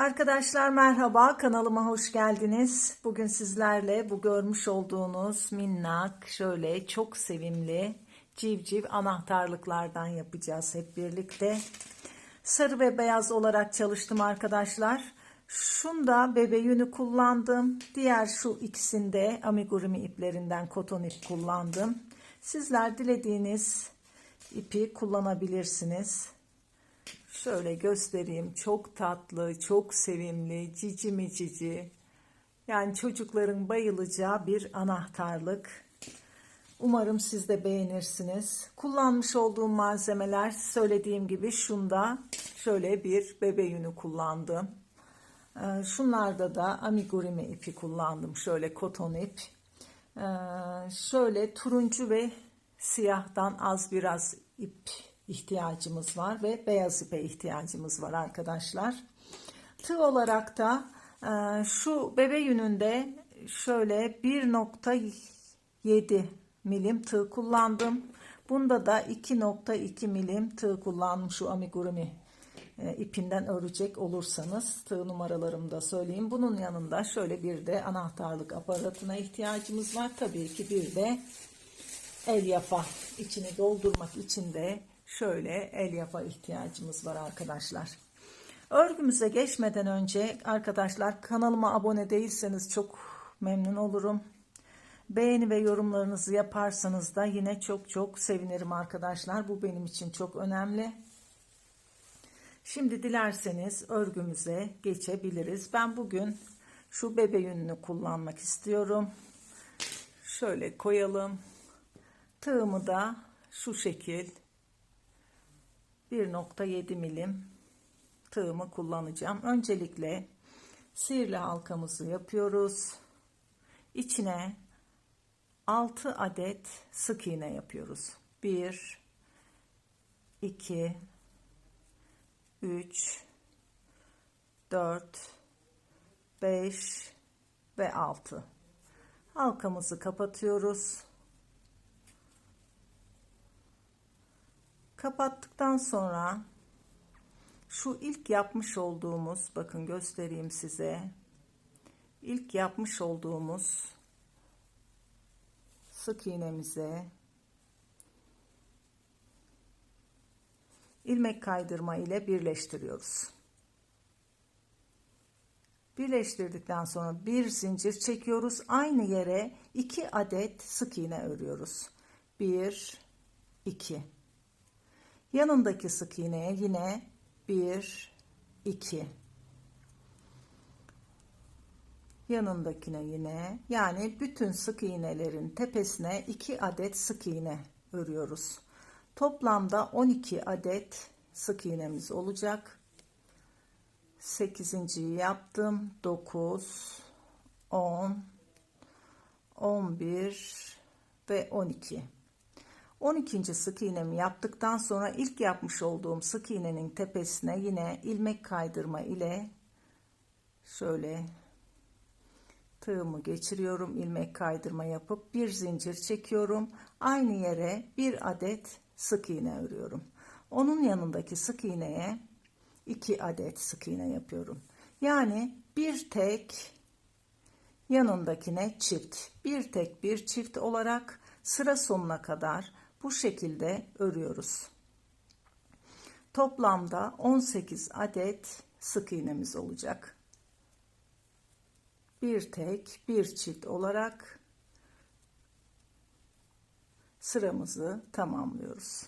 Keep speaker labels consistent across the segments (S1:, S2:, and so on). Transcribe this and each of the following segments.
S1: Arkadaşlar merhaba kanalıma hoş geldiniz. Bugün sizlerle bu görmüş olduğunuz minnak şöyle çok sevimli civciv anahtarlıklardan yapacağız hep birlikte. Sarı ve beyaz olarak çalıştım arkadaşlar. Şunda bebe yünü kullandım. Diğer şu ikisinde amigurumi iplerinden koton ip kullandım. Sizler dilediğiniz ipi kullanabilirsiniz. Şöyle göstereyim. Çok tatlı, çok sevimli, cici mi cici. Yani çocukların bayılacağı bir anahtarlık. Umarım siz de beğenirsiniz. Kullanmış olduğum malzemeler söylediğim gibi şunda şöyle bir bebe yünü kullandım. Ee, Şunlarda da amigurumi ipi kullandım. Şöyle koton ip. Ee, Şöyle turuncu ve siyahtan az biraz ip ihtiyacımız var ve beyaz ipe ihtiyacımız var arkadaşlar. Tığ olarak da e, şu bebe yününde şöyle 1.7 milim tığ kullandım. Bunda da 2.2 milim tığ kullandım şu amigurumi e, ipinden örecek olursanız tığ numaralarımı da söyleyeyim. Bunun yanında şöyle bir de anahtarlık aparatına ihtiyacımız var. Tabii ki bir de el yapa içini doldurmak için de şöyle el yapa ihtiyacımız var arkadaşlar. Örgümüze geçmeden önce arkadaşlar kanalıma abone değilseniz çok memnun olurum. Beğeni ve yorumlarınızı yaparsanız da yine çok çok sevinirim arkadaşlar. Bu benim için çok önemli. Şimdi dilerseniz örgümüze geçebiliriz. Ben bugün şu bebe yününü kullanmak istiyorum. Şöyle koyalım. Tığımı da şu şekil 1.7 milim tığımı kullanacağım. Öncelikle sihirli halkamızı yapıyoruz. İçine 6 adet sık iğne yapıyoruz. 1 2 3 4 5 ve 6 halkamızı kapatıyoruz. Kapattıktan sonra şu ilk yapmış olduğumuz bakın göstereyim size. İlk yapmış olduğumuz sık iğnemize ilmek kaydırma ile birleştiriyoruz. Birleştirdikten sonra bir zincir çekiyoruz. Aynı yere iki adet sık iğne örüyoruz. 1 2 Yanındaki sık iğneye yine 1 2 yanındakine yine yani bütün sık iğnelerin tepesine 2 adet sık iğne örüyoruz. Toplamda 12 adet sık iğnemiz olacak. 8. yaptım. 9 10 11 ve 12. 12. sık iğnemi yaptıktan sonra ilk yapmış olduğum sık iğnenin tepesine yine ilmek kaydırma ile şöyle tığımı geçiriyorum ilmek kaydırma yapıp bir zincir çekiyorum aynı yere bir adet sık iğne örüyorum onun yanındaki sık iğneye iki adet sık iğne yapıyorum yani bir tek yanındakine çift bir tek bir çift olarak sıra sonuna kadar bu şekilde örüyoruz. Toplamda 18 adet sık iğnemiz olacak. Bir tek, bir çift olarak sıramızı tamamlıyoruz.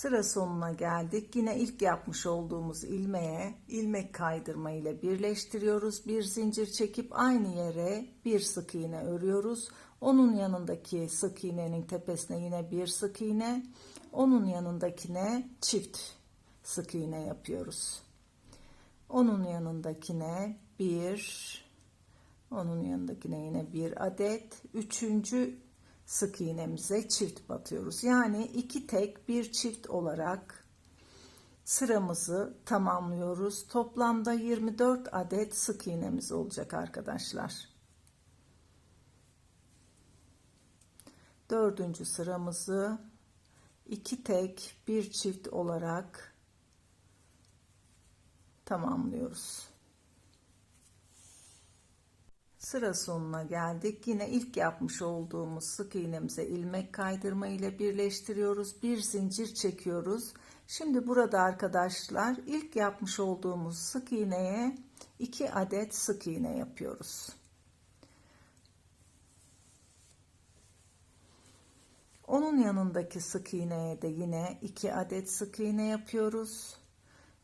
S1: Sıra sonuna geldik. Yine ilk yapmış olduğumuz ilmeğe ilmek kaydırma ile birleştiriyoruz. Bir zincir çekip aynı yere bir sık iğne örüyoruz. Onun yanındaki sık iğnenin tepesine yine bir sık iğne. Onun yanındakine çift sık iğne yapıyoruz. Onun yanındakine bir, onun yanındakine yine bir adet. Üçüncü sık iğnemize çift batıyoruz. Yani iki tek bir çift olarak sıramızı tamamlıyoruz. Toplamda 24 adet sık iğnemiz olacak arkadaşlar. Dördüncü sıramızı iki tek bir çift olarak tamamlıyoruz. Sıra sonuna geldik. Yine ilk yapmış olduğumuz sık iğnemize ilmek kaydırma ile birleştiriyoruz. Bir zincir çekiyoruz. Şimdi burada arkadaşlar ilk yapmış olduğumuz sık iğneye 2 adet sık iğne yapıyoruz. Onun yanındaki sık iğneye de yine 2 adet sık iğne yapıyoruz.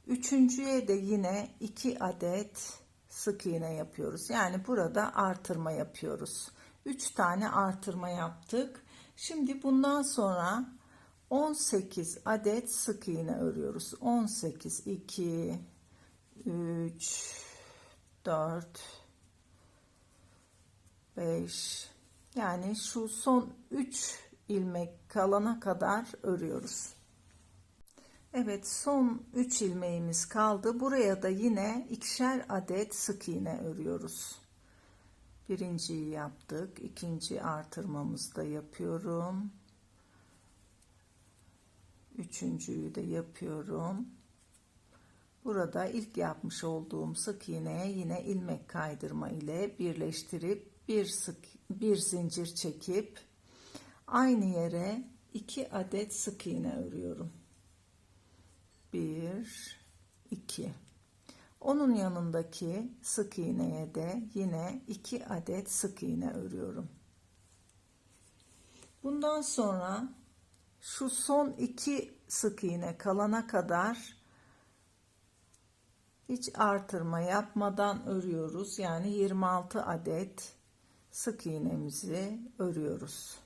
S1: Üçüncüye de yine 2 adet sık iğne yapıyoruz. Yani burada artırma yapıyoruz. 3 tane artırma yaptık. Şimdi bundan sonra 18 adet sık iğne örüyoruz. 18 2 3 4 5 yani şu son 3 ilmek kalana kadar örüyoruz. Evet son 3 ilmeğimiz kaldı. Buraya da yine ikişer adet sık iğne örüyoruz. Birinciyi yaptık. ikinci artırmamızı da yapıyorum. Üçüncüyü de yapıyorum. Burada ilk yapmış olduğum sık iğneye yine ilmek kaydırma ile birleştirip bir sık bir zincir çekip aynı yere iki adet sık iğne örüyorum. 1 2 onun yanındaki sık iğneye de yine 2 adet sık iğne örüyorum. Bundan sonra şu son iki sık iğne kalana kadar hiç artırma yapmadan örüyoruz. Yani 26 adet sık iğnemizi örüyoruz.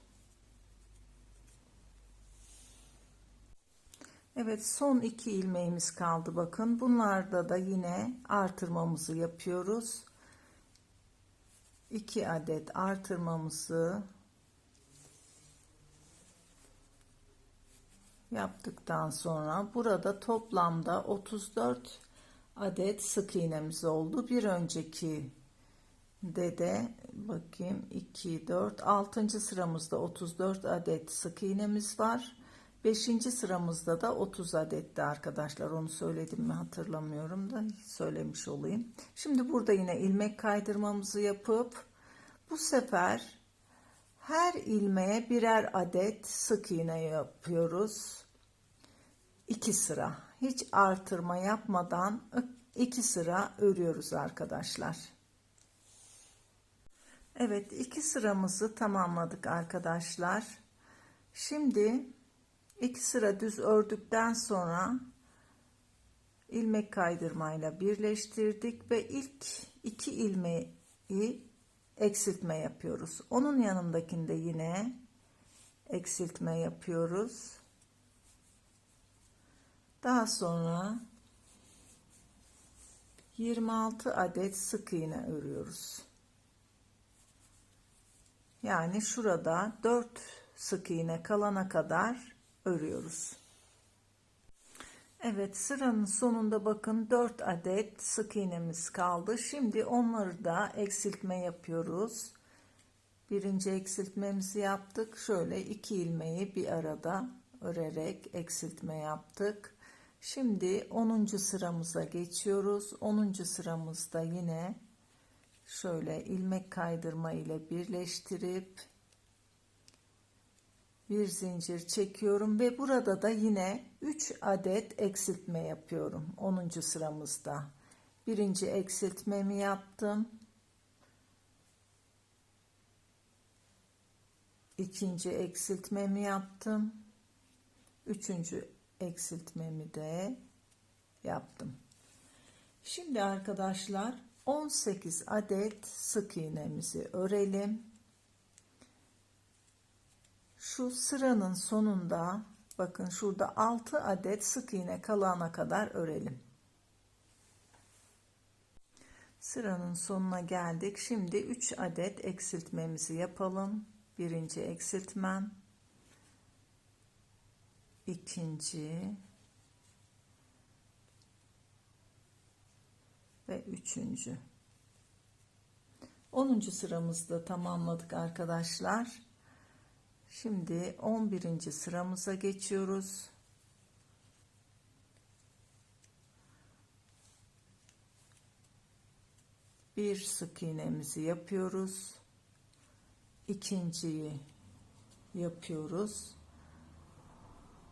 S1: Evet son iki ilmeğimiz kaldı bakın. Bunlarda da yine artırmamızı yapıyoruz. 2 adet artırmamızı yaptıktan sonra burada toplamda 34 adet sık iğnemiz oldu. Bir önceki de de bakayım 2 4 6. sıramızda 34 adet sık iğnemiz var. 5. sıramızda da 30 adetti arkadaşlar. Onu söyledim mi hatırlamıyorum da söylemiş olayım. Şimdi burada yine ilmek kaydırmamızı yapıp bu sefer her ilmeğe birer adet sık iğne yapıyoruz. 2 sıra. Hiç artırma yapmadan 2 sıra örüyoruz arkadaşlar. Evet, iki sıramızı tamamladık arkadaşlar. Şimdi iki sıra düz ördükten sonra ilmek kaydırmayla birleştirdik ve ilk iki ilmeği eksiltme yapıyoruz. Onun yanındakinde yine eksiltme yapıyoruz. Daha sonra 26 adet sık iğne örüyoruz. Yani şurada 4 sık iğne kalana kadar örüyoruz. Evet sıranın sonunda bakın 4 adet sık iğnemiz kaldı. Şimdi onları da eksiltme yapıyoruz. Birinci eksiltmemizi yaptık. Şöyle iki ilmeği bir arada örerek eksiltme yaptık. Şimdi 10. sıramıza geçiyoruz. 10. sıramızda yine şöyle ilmek kaydırma ile birleştirip bir zincir çekiyorum ve burada da yine 3 adet eksiltme yapıyorum 10. sıramızda. Birinci eksiltmemi yaptım. İkinci eksiltmemi yaptım. Üçüncü eksiltmemi de yaptım. Şimdi arkadaşlar 18 adet sık iğnemizi örelim şu sıranın sonunda bakın şurada 6 adet sık iğne kalana kadar örelim. Sıranın sonuna geldik. Şimdi 3 adet eksiltmemizi yapalım. Birinci eksiltmem. ikinci ve üçüncü. 10. sıramızda tamamladık arkadaşlar. Şimdi 11. sıramıza geçiyoruz. bir sık iğnemizi yapıyoruz. İkinciyi yapıyoruz.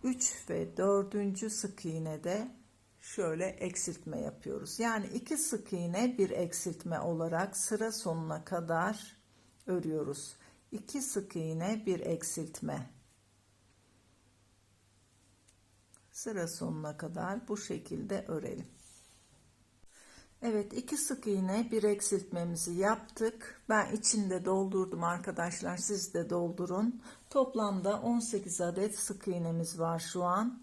S1: 3 ve dördüncü sık iğnede şöyle eksiltme yapıyoruz. Yani iki sık iğne bir eksiltme olarak sıra sonuna kadar örüyoruz. 2 sık iğne bir eksiltme. Sıra sonuna kadar bu şekilde örelim. Evet iki sık iğne bir eksiltmemizi yaptık. Ben içinde doldurdum arkadaşlar siz de doldurun. Toplamda 18 adet sık iğnemiz var şu an.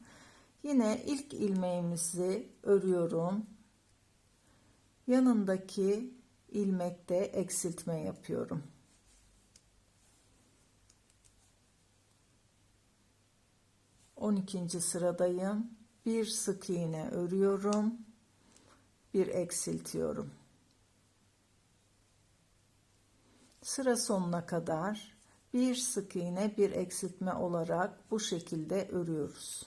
S1: Yine ilk ilmeğimizi örüyorum. Yanındaki ilmekte eksiltme yapıyorum. 12. sıradayım. Bir sık iğne örüyorum. Bir eksiltiyorum. Sıra sonuna kadar bir sık iğne bir eksiltme olarak bu şekilde örüyoruz.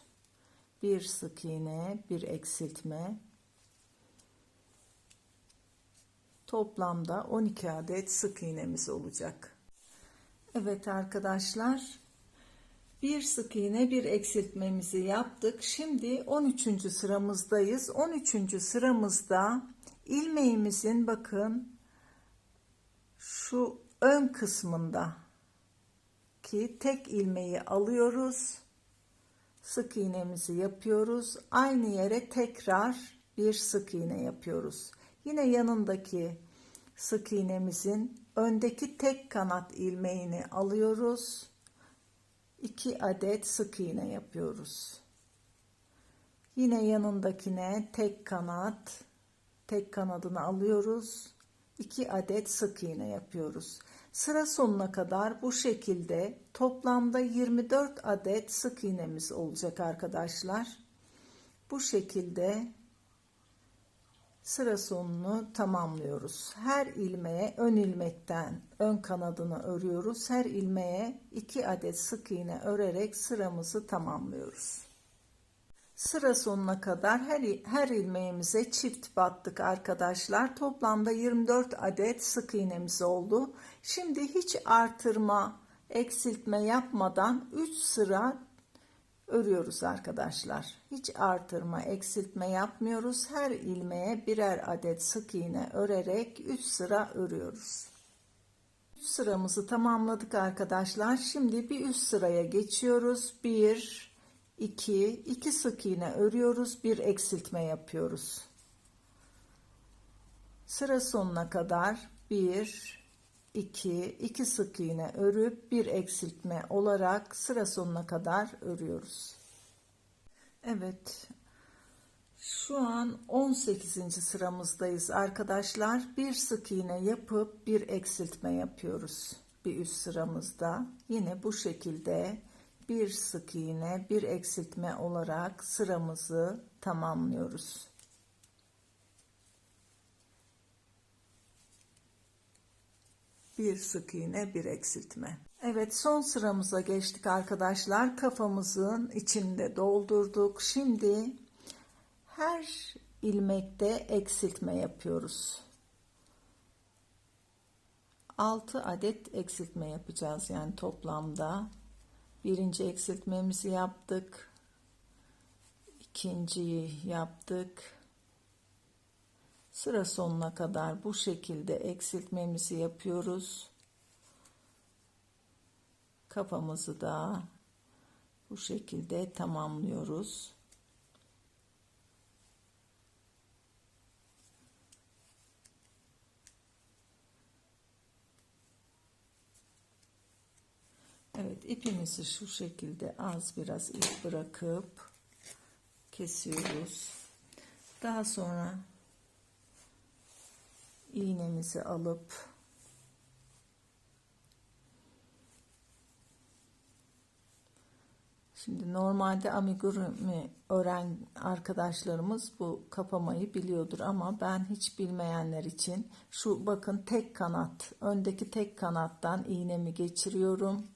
S1: Bir sık iğne bir eksiltme. Toplamda 12 adet sık iğnemiz olacak. Evet arkadaşlar bir sık iğne bir eksiltmemizi yaptık. Şimdi 13. sıramızdayız. 13. sıramızda ilmeğimizin bakın şu ön kısmında ki tek ilmeği alıyoruz. Sık iğnemizi yapıyoruz. Aynı yere tekrar bir sık iğne yapıyoruz. Yine yanındaki sık iğnemizin öndeki tek kanat ilmeğini alıyoruz 2 adet sık iğne yapıyoruz. Yine yanındakine tek kanat, tek kanadını alıyoruz. 2 adet sık iğne yapıyoruz. Sıra sonuna kadar bu şekilde toplamda 24 adet sık iğnemiz olacak arkadaşlar. Bu şekilde sıra sonunu tamamlıyoruz. Her ilmeğe ön ilmekten ön kanadını örüyoruz. Her ilmeğe 2 adet sık iğne örerek sıramızı tamamlıyoruz. Sıra sonuna kadar her, her ilmeğimize çift battık arkadaşlar. Toplamda 24 adet sık iğnemiz oldu. Şimdi hiç artırma, eksiltme yapmadan 3 sıra örüyoruz arkadaşlar. Hiç artırma, eksiltme yapmıyoruz. Her ilmeğe birer adet sık iğne örerek 3 sıra örüyoruz. 3 sıramızı tamamladık arkadaşlar. Şimdi bir üst sıraya geçiyoruz. 1 2 2 sık iğne örüyoruz. Bir eksiltme yapıyoruz. Sıra sonuna kadar 1 2 2 sık iğne örüp bir eksiltme olarak sıra sonuna kadar örüyoruz. Evet. Şu an 18. sıramızdayız arkadaşlar. Bir sık iğne yapıp bir eksiltme yapıyoruz. Bir üst sıramızda yine bu şekilde bir sık iğne bir eksiltme olarak sıramızı tamamlıyoruz. Bir sık iğne bir eksiltme. Evet son sıramıza geçtik arkadaşlar. Kafamızın içinde doldurduk. Şimdi her ilmekte eksiltme yapıyoruz. 6 adet eksiltme yapacağız yani toplamda. Birinci eksiltmemizi yaptık. İkinciyi yaptık sıra sonuna kadar bu şekilde eksiltmemizi yapıyoruz. Kafamızı da bu şekilde tamamlıyoruz. Evet ipimizi şu şekilde az biraz ip bırakıp kesiyoruz. Daha sonra iğnemizi alıp Şimdi normalde amigurumi öğren arkadaşlarımız bu kapamayı biliyordur ama ben hiç bilmeyenler için şu bakın tek kanat öndeki tek kanattan iğnemi geçiriyorum.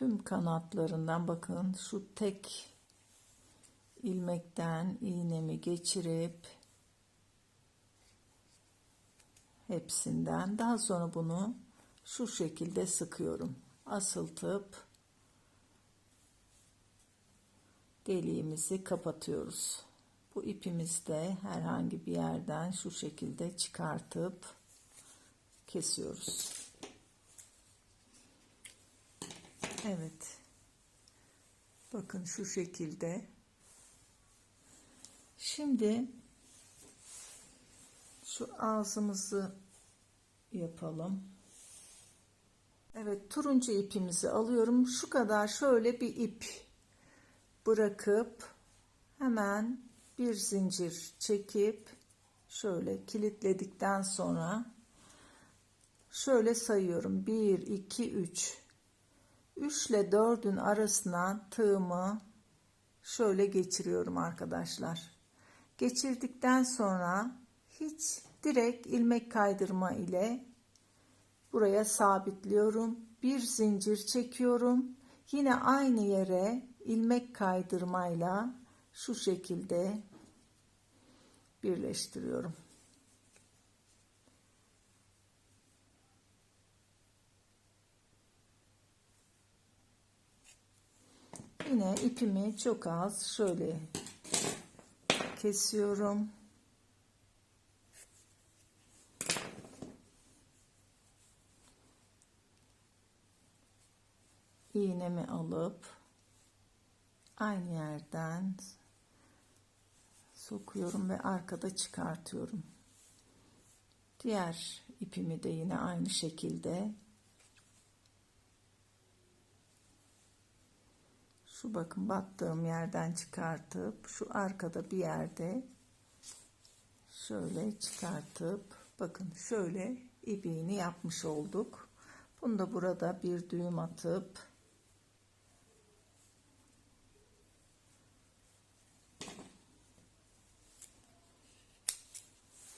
S1: Tüm kanatlarından bakın şu tek ilmekten iğnemi geçirip hepsinden daha sonra bunu şu şekilde sıkıyorum. Asıltıp deliğimizi kapatıyoruz. Bu ipimizi de herhangi bir yerden şu şekilde çıkartıp kesiyoruz. Evet. Bakın şu şekilde. Şimdi şu ağzımızı yapalım. Evet turuncu ipimizi alıyorum. Şu kadar şöyle bir ip bırakıp hemen bir zincir çekip şöyle kilitledikten sonra şöyle sayıyorum. 1 2 3 3 ile 4'ün arasına tığımı şöyle geçiriyorum arkadaşlar. Geçirdikten sonra hiç direkt ilmek kaydırma ile buraya sabitliyorum. Bir zincir çekiyorum. Yine aynı yere ilmek kaydırmayla şu şekilde birleştiriyorum. Yine ipimi çok az şöyle kesiyorum. iğnemi alıp aynı yerden sokuyorum ve arkada çıkartıyorum. Diğer ipimi de yine aynı şekilde şu bakın battığım yerden çıkartıp şu arkada bir yerde şöyle çıkartıp bakın şöyle ibiğini yapmış olduk. Bunu da burada bir düğüm atıp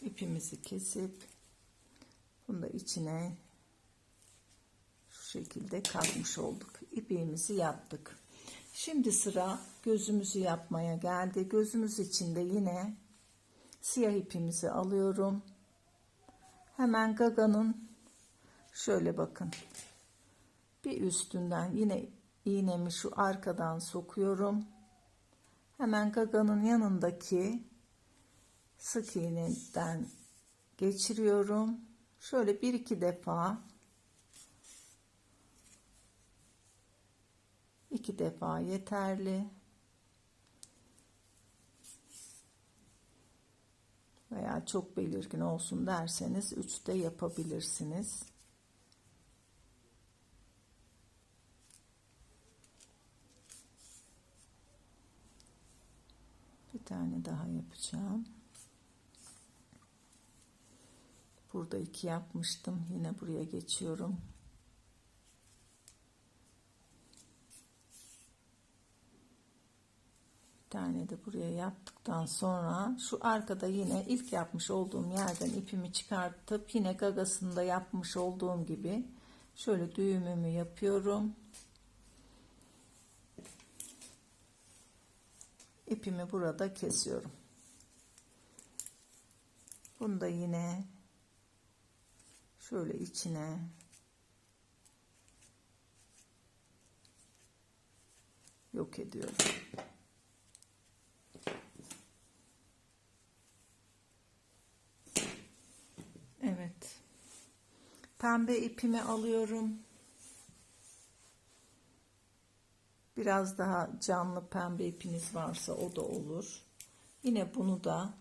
S1: ipimizi kesip bunu da içine şu şekilde katmış olduk. İpiğimizi yaptık. Şimdi sıra gözümüzü yapmaya geldi. Gözümüz için de yine siyah ipimizi alıyorum. Hemen gaganın şöyle bakın. Bir üstünden yine iğnemi şu arkadan sokuyorum. Hemen gaganın yanındaki sık iğneden geçiriyorum. Şöyle bir iki defa iki defa yeterli. Veya çok belirgin olsun derseniz üçte yapabilirsiniz. Bir tane daha yapacağım. Burada iki yapmıştım. Yine buraya geçiyorum. Tane de buraya yaptıktan sonra şu arkada yine ilk yapmış olduğum yerden ipimi çıkartıp yine gagasında yapmış olduğum gibi şöyle düğümümü yapıyorum. ipimi burada kesiyorum. Bunu da yine şöyle içine yok ediyorum. Evet. Pembe ipimi alıyorum. Biraz daha canlı pembe ipiniz varsa o da olur. Yine bunu da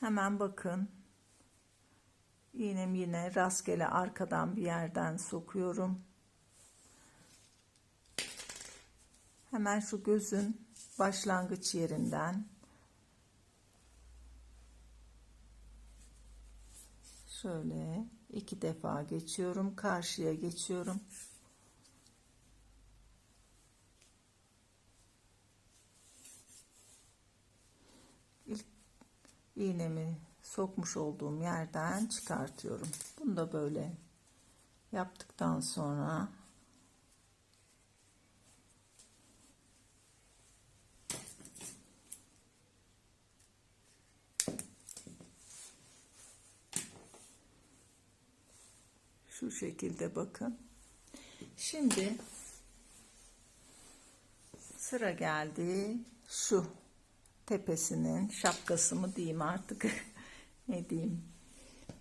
S1: Hemen bakın. İğnem yine rastgele arkadan bir yerden sokuyorum. Hemen şu gözün başlangıç yerinden şöyle iki defa geçiyorum. Karşıya geçiyorum. iğnemi sokmuş olduğum yerden çıkartıyorum. Bunu da böyle yaptıktan sonra şu şekilde bakın. Şimdi sıra geldi şu tepesinin şapkası mı diyeyim artık ne diyeyim.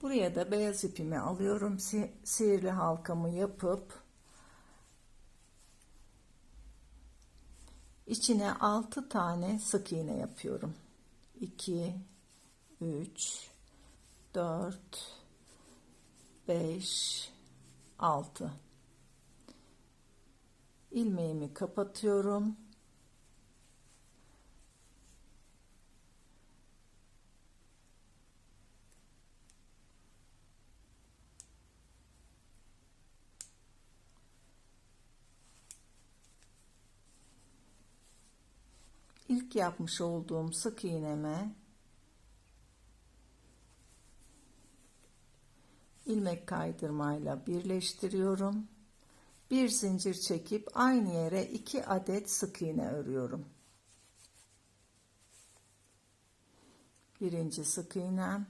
S1: Buraya da beyaz ipimi alıyorum. Si sihirli halkamı yapıp içine 6 tane sık iğne yapıyorum. 2 3 4 5 6 ilmeğimi kapatıyorum. İlk yapmış olduğum sık iğneme ilmek kaydırmayla birleştiriyorum. Bir zincir çekip aynı yere iki adet sık iğne örüyorum. Birinci sık iğnem,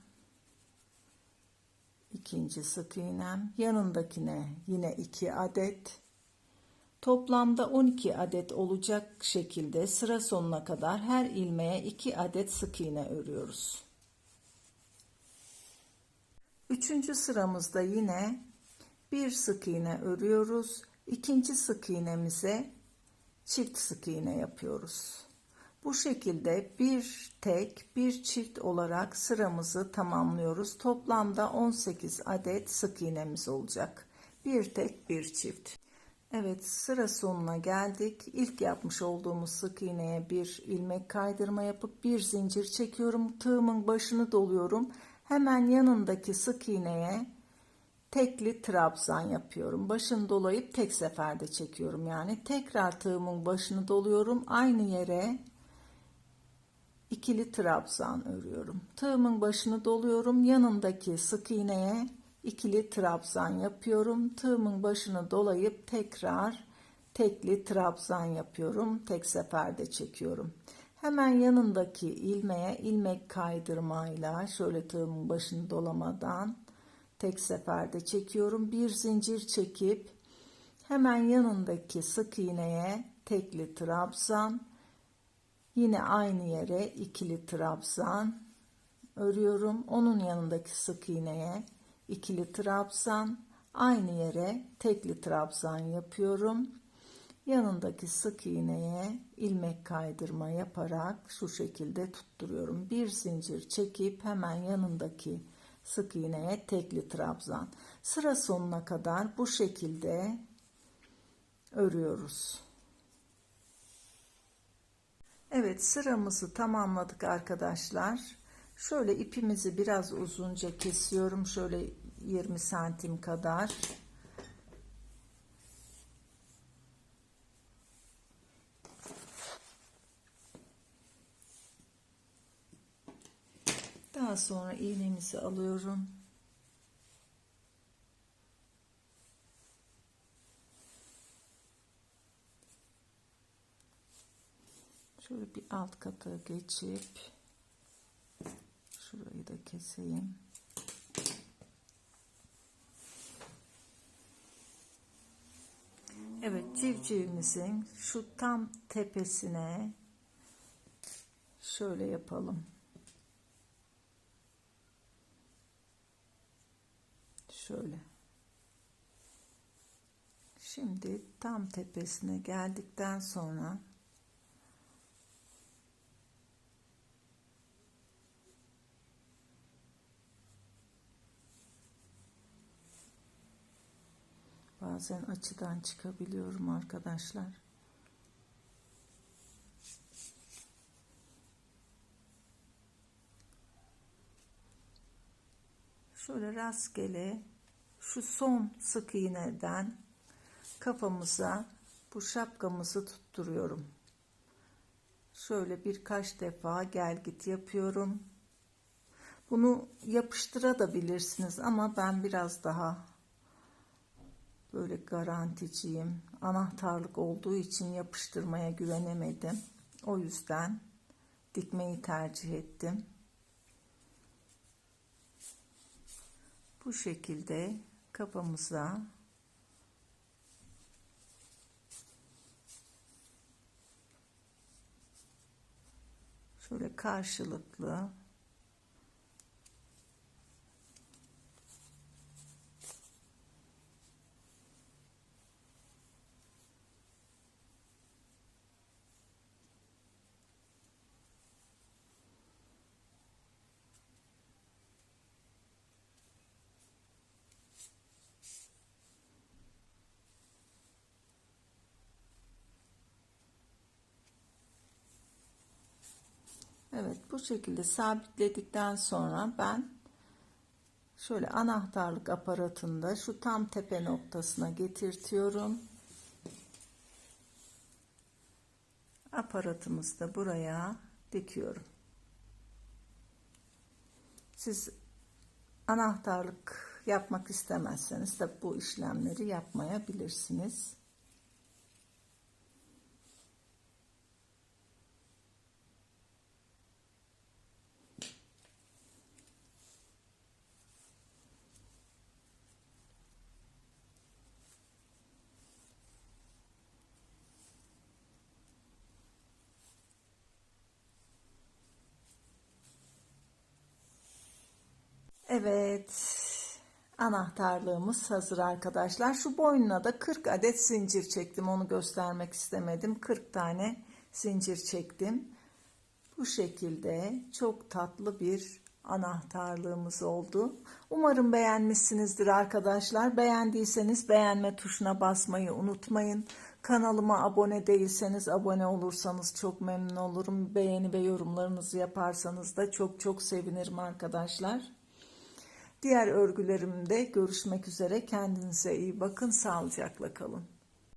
S1: ikinci sık iğnem, yanındakine yine iki adet. Toplamda 12 adet olacak şekilde sıra sonuna kadar her ilmeğe 2 adet sık iğne örüyoruz. Üçüncü sıramızda yine bir sık iğne örüyoruz. İkinci sık iğnemize çift sık iğne yapıyoruz. Bu şekilde bir tek bir çift olarak sıramızı tamamlıyoruz. Toplamda 18 adet sık iğnemiz olacak. Bir tek bir çift. Evet sıra sonuna geldik. İlk yapmış olduğumuz sık iğneye bir ilmek kaydırma yapıp bir zincir çekiyorum. Tığımın başını doluyorum. Hemen yanındaki sık iğneye tekli trabzan yapıyorum. Başını dolayıp tek seferde çekiyorum. Yani tekrar tığımın başını doluyorum. Aynı yere ikili trabzan örüyorum. Tığımın başını doluyorum. Yanındaki sık iğneye ikili trabzan yapıyorum. Tığımın başını dolayıp tekrar tekli trabzan yapıyorum. Tek seferde çekiyorum. Hemen yanındaki ilmeğe ilmek kaydırmayla şöyle tığımın başını dolamadan tek seferde çekiyorum. Bir zincir çekip hemen yanındaki sık iğneye tekli trabzan yine aynı yere ikili trabzan örüyorum. Onun yanındaki sık iğneye ikili trabzan aynı yere tekli trabzan yapıyorum. Yanındaki sık iğneye ilmek kaydırma yaparak şu şekilde tutturuyorum. Bir zincir çekip hemen yanındaki sık iğneye tekli trabzan. Sıra sonuna kadar bu şekilde örüyoruz. Evet sıramızı tamamladık arkadaşlar. Şöyle ipimizi biraz uzunca kesiyorum. Şöyle 20 santim kadar. Sonra iğnemizi alıyorum. Şöyle bir alt kata geçip şurayı da keseyim. Evet civcivimizin şu tam tepesine şöyle yapalım. Şöyle. Şimdi tam tepesine geldikten sonra bazen açıdan çıkabiliyorum arkadaşlar. Şöyle rastgele şu son sık iğneden kafamıza bu şapkamızı tutturuyorum. Şöyle birkaç defa gel git yapıyorum. Bunu yapıştırabilirsiniz ama ben biraz daha böyle garanticiyim. Anahtarlık olduğu için yapıştırmaya güvenemedim. O yüzden dikmeyi tercih ettim. Bu şekilde kafamıza. Şöyle karşılıklı Evet bu şekilde sabitledikten sonra ben şöyle anahtarlık aparatında şu tam tepe noktasına getirtiyorum. Aparatımızı da buraya dikiyorum. Siz anahtarlık yapmak istemezseniz de bu işlemleri yapmayabilirsiniz. Evet. Anahtarlığımız hazır arkadaşlar. Şu boynuna da 40 adet zincir çektim. Onu göstermek istemedim. 40 tane zincir çektim. Bu şekilde çok tatlı bir anahtarlığımız oldu. Umarım beğenmişsinizdir arkadaşlar. Beğendiyseniz beğenme tuşuna basmayı unutmayın. Kanalıma abone değilseniz abone olursanız çok memnun olurum. Beğeni ve yorumlarınızı yaparsanız da çok çok sevinirim arkadaşlar. Diğer örgülerimde görüşmek üzere. Kendinize iyi bakın. Sağlıcakla kalın.